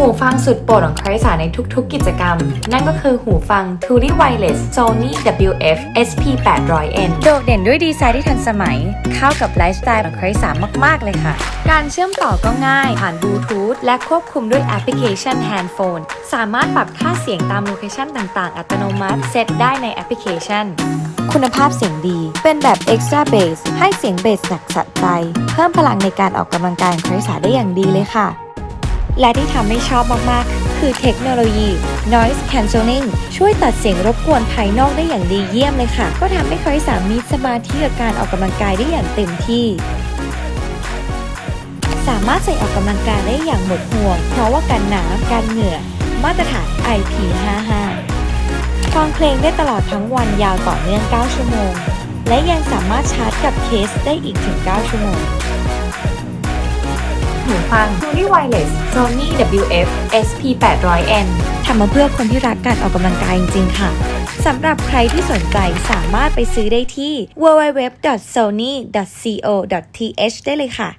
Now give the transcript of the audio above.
สุดโปรดของคริสาในทุกๆ กิจกรรม นั่นก็คือหูฟัง Truly Wireless Sony WF SP 800N โดดเด่นด้วยดีไซน์ที่ทันสมัย เข้ากับไลฟ์สไตล์ของคริสามากๆเลยค่ะ การเชื่อมต่อก็ง่าย ผ่านบลูทูธและควบคุมด้วยแอปพลิเคชัน Handphone สามารถปรับค่าเสียงตามโลเคชันต่างๆ อัตโนมัติเซตได้ในแอปพลิเคชันคุณภาพเสียงดี เป็นแบบ Extra Bass ให้เสียงเบสหนักสะใจ เพิ่มพลังในการออกกำลังกายของคริสาได้อย่างดีเลยค่ะ และที่ทำให้ชอบมากๆ คือเทคโนโลยี Noise Cancelling ช่วยตัดเสียงรบกวนภายนอกได้อย่างดีเยี่ยมเลยค่ะ ก็ทำให้คริสามีสมาธิกับการออกกำลังกายได้อย่างเต็มที่ สามารถใส่ออกกำลังกายได้อย่างหมดห่วง เพราะว่ากันหนาวกันเหงื่อ มาตรฐาน IP55 ฟังเพลงได้ตลอดทั้งวันยาวต่อเนื่อง 9 ชั่วโมง และยังสามารถชาร์จกับเคสได้อีกถึง 9 ชั่วโมง ฟัง Sony Wireless Sony WF SP 800N ทำมาเพื่อคนที่รักการออกกำลังกายจริงๆ ค่ะสำหรับใครที่สนใจสามารถไปซื้อได้ที่ www.sony.co.th ได้เลยค่ะ